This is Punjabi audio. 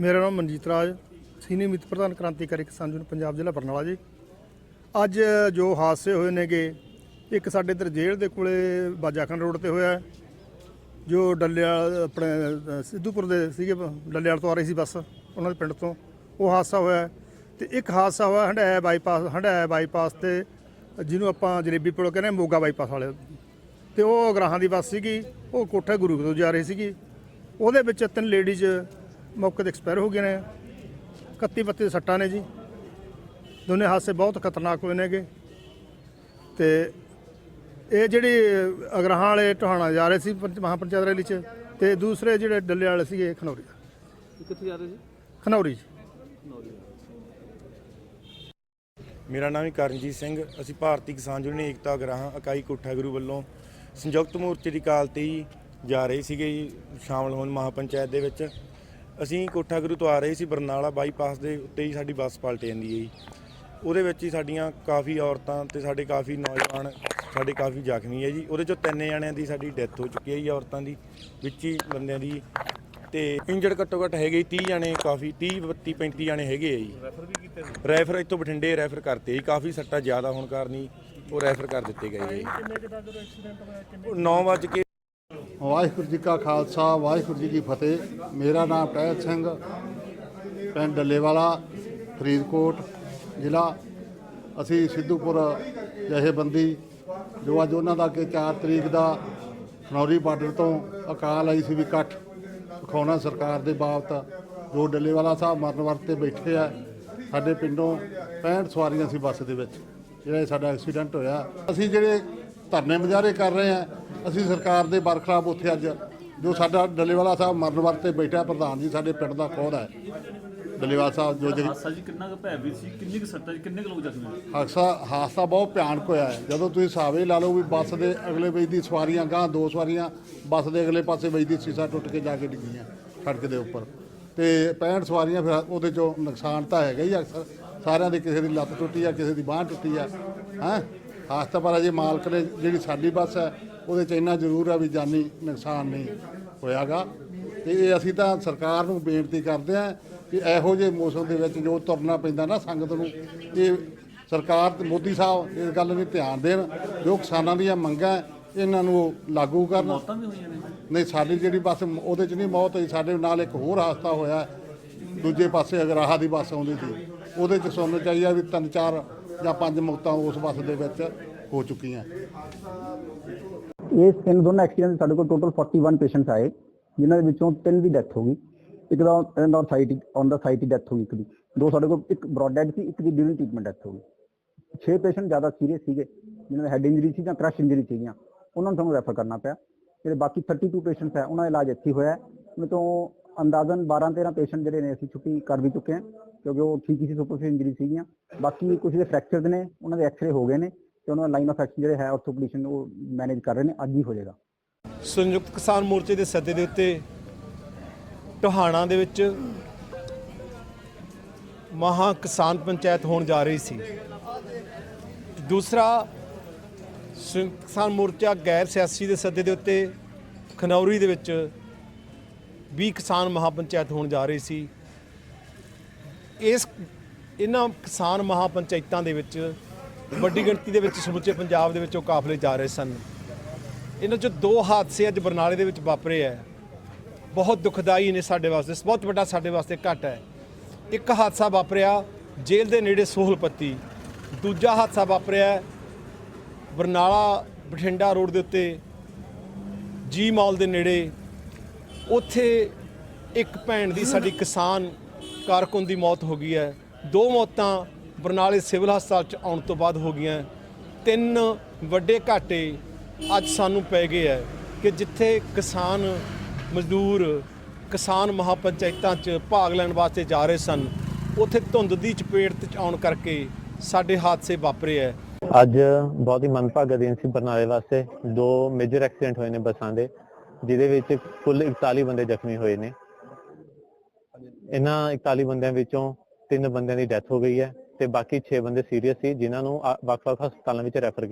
ਮੇਰਾ ਨਾਮ ਮਨਜੀਤ ਰਾਜ ਸੀਨੀਅਰ ਮਿੱਤ ਪ੍ਰਧਾਨ ਕ੍ਰਾਂਤੀਕਾਰੀ ਕਿਸਾਨ ਯੂਨੀਅਨ ਪੰਜਾਬ ਜ਼ਿਲ੍ਹਾ ਬਰਨਾਲਾ ਜੀ। ਅੱਜ ਜੋ ਹਾਦਸੇ ਹੋਏ ਨੇਗੇ ਇੱਕ ਸਾਡੇ ਇੱਧਰ ਜੇਲ੍ਹ ਦੇ ਕੋਲੇ ਬਾਜਾਖਾਨ ਰੋਡ ਤੇ ਹੋਇਆ। ਜੋ ਡੱਲਿਆਲ ਆਪਣੇ ਸਿੱਧੂਪੁਰ ਦੇ ਸੀਗੇ ਡੱਲਿਆਲ ਤੋਂ ਆ ਰਹੀ ਸੀ ਬੱਸ ਉਹਨਾਂ ਦੇ ਪਿੰਡ ਤੋਂ। ਉਹ ਹਾਦਸਾ ਹੋਇਆ ਹੈ। ਤੇ ਇੱਕ ਹਾਦਸਾ ਹੋਇਆ ਹੰਡਾਇਆ ਬਾਈਪਾਸ ਹੰਡਾਇਆ ਬਾਈਪਾਸ ਤੇ ਜਿਹਨੂੰ ਆਪਾਂ ਜਲੇਬੀ ਪੁਲ ਕਹਿੰਦੇ ਹਾਂ, ਮੋਗਾ ਬਾਈਪਾਸ ਵਾਲੇ। ਤੇ ਉਹ ਗਰਾਹਾਂ ਦੀ ਬੱਸ ਸੀਗੀ ਉਹ ਕੋਠੇ ਗੁਰੂ ਤੋਂ ਜਾ ਰਹੀ ਸੀਗੀ। ਉਹਦੇ ਵਿੱਚ ਤਿੰਨ ਲੇਡੀਜ਼ ਮੌਕੇ ਤੇ ਐਕਸਪਾਇਰ ਹੋ ਗਏ ਨੇ। 31 ਬੱਤੀ ਦੇ ਸੱਟਾਂ ਨੇ ਜੀ। ਦੋਨੇ ਹਾਦਸੇ ਬਹੁਤ ਖਤਰਨਾਕ ਹੋਏ ਨੇਗੇ। ਤੇ ਇਹ ਜਿਹੜੀ ਅਗਰਾਹਾਂ ਵਾਲੇ ਟਹਾਣਾ ਜਾ ਰਹੇ ਸੀ ਪੰਚ- ਮਹਾਪੰਚਾਇਤ ਰੈਲੀ 'ਚ ਤੇ ਦੂਸਰੇ ਜਿਹੜੇ ਡੱਲੇ ਵਾਲੇ ਸੀਗੇ ਖਨੌਰੀ ਕਿੱਥੇ ਜਾ ਰਹੇ ਸੀ? ਖਨੌਰੀ 'ਚ। ਮੇਰਾ ਨਾਮ ਹੈ ਕਰਨਜੀਤ ਸਿੰਘ। ਅਸੀਂ ਭਾਰਤੀ ਕਿਸਾਨ ਯੂਨੀਅਨ ਏਕਤਾ ਗਰਾਹਾਂ ਇਕਾਈ ਕੋਠਾ ਗੁਰੂ ਵੱਲੋਂ ਸੰਯੁਕਤ ਮੋਰਚੇ ਦੀ ਕਾਲ ਤੇ ਹੀ ਜਾ ਰਹੇ ਸੀਗੇ ਜੀ ਸ਼ਾਮਲ ਹੋਣ ਮਹਾਪੰਚਾਇਤ ਦੇ ਵਿੱਚ। ਅਸੀਂ ਕੋਠਾ ਗੁਰੂ ਤੋਂ ਆ ਰਹੇ ਸੀ ਬਰਨਾਲਾ ਬਾਈਪਾਸ ਦੇ ਉੱਤੇ ਹੀ ਸਾਡੀ ਬੱਸ ਪਲਟ ਜਾਂਦੀ ਹੈ ਜੀ। ਉਹਦੇ ਵਿੱਚ ਹੀ ਸਾਡੀਆਂ ਕਾਫੀ ਔਰਤਾਂ ਤੇ ਸਾਡੇ ਕਾਫੀ ਨੌਜਵਾਨ ਸਾਡੇ ਕਾਫੀ ਜ਼ਖਮੀ ਹੈ ਜੀ। ਉਹਦੇ ਚੋਂ ਤਿੰਨ ਜਣਿਆਂ ਦੀ ਸਾਡੀ ਡੈਥ ਹੋ ਚੁੱਕੀ ਹੈ ਜੀ ਔਰਤਾਂ ਦੀ ਵਿੱਚ ਹੀ ਬੰਦਿਆਂ ਦੀ। ਤੇ ਇੰਜਰਡ ਘੱਟੋ ਘੱਟ ਹੈਗੇ ਜੀ 30 ਜਣੇ ਕਾਫੀ 30 32 35 ਜਣੇ ਹੈਗੇ ਆ ਜੀ। ਰੈਫਰ ਵੀ ਕੀਤੇ ਰੈਫਰ ਇੱਥੋਂ ਬਠਿੰਡੇ ਰੈਫਰ ਕਰਤੇ ਜੀ। ਕਾਫੀ ਸੱਟਾਂ ਜ਼ਿਆਦਾ ਹੋਣ ਕਾਰਨ ਹੀ ਉਹ ਰੈਫਰ ਕਰ ਦਿੱਤੇ ਗਏ ਜੀ। ਉਹ 9 ਵਜੇ ਵਾਹਿਗੁਰੂ ਜੀ ਕਾ ਖਾਲਸਾ, ਵਾਹਿਗੁਰੂ ਜੀ ਕੀ ਫਤਿਹ। ਮੇਰਾ ਨਾਮ ਟਹਿਲ ਸਿੰਘ, ਪਿੰਡ ਡੱਲੇਵਾਲਾ, ਫਰੀਦਕੋਟ ਜ਼ਿਲ੍ਹਾ। ਅਸੀਂ ਸਿੱਧੂਪੁਰ ਜਥੇਬੰਦੀ, ਜੋ ਅੱਜ ਉਹਨਾਂ ਦਾ ਕਿ 4 ਤਰੀਕ ਦਾ ਖਨੌਰੀ ਬਾਰਡਰ ਤੋਂ ਅਕਾਲ ਆਈ ਸੀ ਵੀ ਇਕੱਠ ਵਿਖਾਉਣਾ ਸਰਕਾਰ ਦੇ ਬਾਬਤ, ਜੋ ਡੱਲੇਵਾਲਾ ਸਾਹਿਬ ਮਰਨ ਵਰਤ ਤੇ ਬੈਠੇ ਆ, ਸਾਡੇ ਪਿੰਡੋਂ 65 ਸਵਾਰੀਆਂ ਸੀ ਬੱਸ ਦੇ ਵਿੱਚ। ਜਿਹੜਾ ਸਾਡਾ ਐਕਸੀਡੈਂਟ ਹੋਇਆ। ਅਸੀਂ ਜਿਹੜੇ ਧਰਨੇ ਮੁਜ਼ਾਹਰੇ ਕਰ ਰਹੇ ਆ। ਅਸੀਂ ਸਰਕਾਰ ਦੇ ਬਰਖਲਾਫ ਉੱਥੇ ਅੱਜ ਜੋ ਸਾਡਾ ਡੱਲੇਵਾਲਾ ਸਾਹਿਬ ਮਰਨ ਵਰਤ ਬੈਠਾ ਪ੍ਰਧਾਨ ਜੀ ਸਾਡੇ ਪਿੰਡ ਦਾ ਕੋਹਰ ਹੈ? ਡੱਲੇਵਾਲਾ ਸਾਹਿਬ ਜੋ ਜਗ ਹਾਦਸਾ ਜੀ ਕਿੰਨਾ ਕੁ ਭੈਭੀਤ ਸੀ ਕਿੰਨੀ ਕੁ ਸੱਟਾਂ ਜੀ ਕਿੰਨੇ ਕੁ ਲੋਕ ਜ਼ਖਮੀ ਹੋਏ? ਹਾਦਸਾ ਹਾਦਸਾ ਬਹੁਤ ਭਿਆਨਕ ਹੋਇਆ ਹੈ। ਜਦੋਂ ਤੁਸੀਂ ਹਿਸਾਬੇ ਲਾ ਲਓ ਵੀ ਬੱਸ ਦੇ ਅਗਲੇ ਵੇਚ ਦੀ ਸਵਾਰੀਆਂ ਗਾਂ ਦੋ ਸਵਾਰੀਆਂ ਬੱਸ ਦੇ ਅਗਲੇ ਪਾਸੇ ਵੇਚ ਦੀ ਸੀਸਾ ਟੁੱਟ ਕੇ ਜਾ ਕੇ ਡਿੱਗੀਆਂ ਸੜਕ ਦੇ ਉੱਪਰ। ਤੇ 65 ਸਵਾਰੀਆਂ ਫਿਰ ਉਹਦੇ ਚੋਂ ਨੁਕਸਾਨ ਤਾਂ ਹੈਗਾ ਹੀ ਅਕਸਰ। ਸਾਰਿਆਂ ਦੀ ਕਿਸੇ ਦੀ ਲੱਤ ਟੁੱਟੀ ਆ ਕਿਸੇ ਦੀ ਬਾਂਹ ਟੁੱਟੀ ਆ ਹੈਂ? ਹਾਦਸਾ ਪਰ ਅਜੇ ਮਾਲਕ ਨੇ ਜਿਹੜੀ ਸਾਡੀ ਬੱਸ ਹੈ ਉਹਦੇ ਚ ਇੰਨਾ ਜ਼ਰੂਰ ਆ ਵੀ ਜਾਨੀ ਨੁਕਸਾਨ ਨਹੀਂ ਹੋਇਆਗਾ। ਤੇ ਇਹ ਅਸੀਂ ਤਾਂ ਸਰਕਾਰ ਨੂੰ ਬੇਨਤੀ ਕਰਦੇ ਹਾਂ ਕਿ ਇਹੋ ਜਿਹੇ ਮੌਸਮ ਦੇ ਵਿੱਚ ਜੋ ਤੁਰਨਾ ਪੈਂਦਾ ਨਾ ਸੰਗਤ ਨੂੰ ਇਹ ਸਰਕਾਰ ਤੇ ਮੋਦੀ ਸਾਹਿਬ ਇਸ ਗੱਲ ਨੂੰ ਧਿਆਨ ਦੇਣ ਜੋ ਕਿਸਾਨਾਂ ਦੀਆਂ ਮੰਗਾਂ ਹੈ, ਇਹਨਾਂ ਨੂੰ ਲਾਗੂ ਕਰਨ। ਨਹੀਂ ਸਾਡੀ ਜਿਹੜੀ ਬੱਸ ਉਹਦੇ 'ਚ ਨਹੀਂ ਮੌਤ ਹੋਈ ਸਾਡੇ ਨਾਲ ਇੱਕ ਹੋਰ ਹਾਦਸਾ ਹੋਇਆ। ਦੂਜੇ ਪਾਸੇ ਅਗਰਾਹਾ ਦੀ ਬੱਸ ਆਉਂਦੀ ਸੀ। ਉਹਦੇ 'ਚ ਸੁਣਨ ਚਾਹੀਦਾ ਵੀ ਤਿੰਨ ਚਾਰ ਜਾਂ ਪੰਜ ਮੌਤਾਂ ਉਸ ਬੱਸ ਦੇ ਵਿੱਚ ਹੋ ਚੁੱਕੀਆਂ। ਇਹ ਤਿੰਨ ਦੋਨੋਂ ਐਕਸੀਡੈਂਟ ਸਾਡੇ ਕੋਲ ਟੋਟਲ 41 ਪੇਸ਼ੈਂਟਸ ਆਏ, ਜਿਨ੍ਹਾਂ ਦੇ ਵਿੱਚੋਂ ਤਿੰਨ ਦੀ ਡੈਥ ਹੋ ਗਈ। ਇੱਕ ਦਾ ਐਂਡ ਔਨ ਸਾਈਟ ਔਨ ਦਾ ਸਾਈਟ ਹੀ ਡੈਥ ਹੋ ਗਈ ਇੱਕ ਦੀ। ਦੋ ਸਾਡੇ ਕੋਲ ਇੱਕ ਬ੍ਰੌਡ ਡੈਡ ਸੀ, ਇੱਕ ਦੀ ਡਿਊਰਿੰਗ ਟ੍ਰੀਟਮੈਂਟ ਡੈਥ ਹੋ ਗਈ। 6 ਪੇਸ਼ੈਂਟ ਜ਼ਿਆਦਾ ਸੀਰੀਅਸ ਸੀਗੇ, ਜਿਨ੍ਹਾਂ ਦੇ ਹੈਡ ਇੰਜਰੀ ਸੀ ਜਾਂ ਕ੍ਰਸ਼ ਇੰਜਰੀ ਸੀਗੀਆਂ। ਉਹਨਾਂ ਨੂੰ ਸਾਨੂੰ ਰੈਫਰ ਕਰਨਾ ਪਿਆ। ਜਿਹੜੇ ਬਾਕੀ 32 ਪੇਸ਼ੈਂਟਸ ਹੈ, ਉਹਨਾਂ ਦਾ ਇਲਾਜ ਇੱਥੇ ਹੋਇਆ ਉਹਨਾਂ ਤੋਂ ਅੰਦਾਜ਼ਨ 12 13 ਪੇਸ਼ੈਂਟ ਜਿਹੜੇ ਨੇ ਅਸੀਂ ਛੁੱਟੀ ਕਰ ਵੀ ਚੁੱਕੇ ਹਾਂ। ਕਿਉਂਕਿ ਉਹ ਠੀਕ ਹੀ ਸੀ ਸੁਪਰਫਿਸ਼ਲ ਇੰਜਰੀ ਸੀਗੀਆਂ। ਬਾਕੀ ਕੁਝ ਦੇ ਫ੍ਰੈਕਚਰਸ ਨੇ, ਉਹਨਾਂ ਦੇ ਐਕਸ-ਰੇ ਹੋ ਗਏ ਨੇ ਤੇ ਉਹਨਾਂ ਦਾ ਲਾਈਨ ਆਫ ਐਕਸ਼ਨ ਜਿਹੜੇ ਹੈ ਆਰਥੋਪੈਡਿਸ਼ਨ ਉਹ ਮੈਨੇਜ ਕਰ ਰਹੇ ਨੇ, ਅੱਜ ਹੀ ਹੋ ਜਾਏਗਾ। ਸੰਯੁਕਤ ਕਿਸਾਨ ਮੋਰਚੇ ਦੇ ਸੱਦੇ ਦੇ ਉੱਤੇ ਟੋਹਾਣਾ ਦੇ ਵਿੱਚ ਮਹਾ ਕਿਸਾਨ ਪੰਚਾਇਤ ਹੋਣ ਜਾ ਰਹੀ ਸੀ। ਦੂਸਰਾ, ਸੰਯੁਕਤ ਕਿਸਾਨ ਮੋਰਚਾ ਗੈਰ ਸਿਆਸੀ ਦੇ ਸੱਦੇ ਦੇ ਉੱਤੇ ਖਨੌਰੀ ਦੇ ਵਿੱਚ ਵੀ ਕਿਸਾਨ ਮਹਾ ਪੰਚਾਇਤ ਹੋਣ ਜਾ ਰਹੀ ਸੀ। ਇਸ ਇਹਨਾਂ ਕਿਸਾਨ ਮਹਾ ਪੰਚਾਇਤਾਂ ਦੇ ਵਿੱਚ ਵੱਡੀ ਗਿਣਤੀ ਦੇ ਵਿੱਚ ਸਮੁੱਚੇ ਪੰਜਾਬ ਦੇ ਵਿੱਚ ਉਹ ਕਾਫਲੇ ਜਾ ਰਹੇ ਸਨ। ਇਹਨਾਂ 'ਚੋਂ ਦੋ ਹਾਦਸੇ ਅੱਜ ਬਰਨਾਲੇ ਦੇ ਵਿੱਚ ਵਾਪਰੇ ਹੈ ਬਹੁਤ ਦੁਖਦਾਈ ਨੇ ਸਾਡੇ ਵਾਸਤੇ, ਬਹੁਤ ਵੱਡਾ ਸਾਡੇ ਵਾਸਤੇ ਘਟ ਹੈ। ਇੱਕ ਹਾਦਸਾ ਵਾਪਰਿਆ ਜੇਲ੍ਹ ਦੇ ਨੇੜੇ ਸੋਹਲਪੱਤੀ, ਦੂਜਾ ਹਾਦਸਾ ਵਾਪਰਿਆ ਬਰਨਾਲਾ ਬਠਿੰਡਾ ਰੋਡ ਦੇ ਉੱਤੇ ਜੀ ਮਾਲ ਦੇ ਨੇੜੇ। ਉੱਥੇ ਇੱਕ ਭੈਣ ਦੀ ਸਾਡੀ ਕਿਸਾਨ ਕਾਰਕੁਨ ਦੀ ਮੌਤ ਹੋ ਗਈ ਹੈ। ਦੋ ਮੌਤਾਂ ਬਰਨਾਲੇ ਸਿਵਲ ਹਸਪਤਾਲ ਚ ਆਉਣ ਤੋਂ ਬਾਅਦ ਹੋ ਗਈਆਂ। ਤਿੰਨ ਵੱਡੇ ਘਾਟੇ ਅੱਜ ਸਾਨੂੰ ਪੈ ਗਏ ਹੈ ਕਿ ਜਿੱਥੇ ਕਿਸਾਨ ਮਜ਼ਦੂਰ, ਕਿਸਾਨ ਮਹਾਪੰਚਾਇਤਾਂ 'ਚ ਭਾਗ ਲੈਣ ਵਾਸਤੇ ਜਾ ਰਹੇ ਸਨ, ਉੱਥੇ ਧੁੰਦ ਦੀ ਚਪੇਟ 'ਚ ਆਉਣ ਕਰਕੇ ਸਾਡੇ ਹਾਦਸੇ ਵਾਪਰੇ ਹੈ। ਅੱਜ ਬਹੁਤ ਹੀ ਮੰਦਭਾਗਾ ਦਿਨ ਸੀ ਬਰਨਾਲੇ ਵਾਸਤੇ। ਦੋ ਮੇਜਰ ਐਕਸੀਡੈਂਟ ਹੋਏ ਨੇ ਬੱਸਾਂ ਦੇ, ਜਿਹਦੇ ਵਿੱਚ ਕੁੱਲ 41 ਬੰਦੇ ਜ਼ਖਮੀ ਹੋਏ ਨੇ। ਇਹਨਾਂ 41 ਬੰਦਿਆਂ ਵਿੱਚੋਂ ਤਿੰਨ ਬੰਦਿਆਂ ਦੀ ਡੈਥ ਹੋ ਗਈ ਹੈ ਤੇ ਬਾਕੀ 6 ਬੰਦੇ ਸੀਰੀਅਸ ਸੀ, ਜਿਨ੍ਹਾਂ ਨੂੰ ਆ- ਵੱਖ-ਵੱਖ ਹਸਪਤਾਲਾਂ ਵਿੱਚ ਰੈਫਰ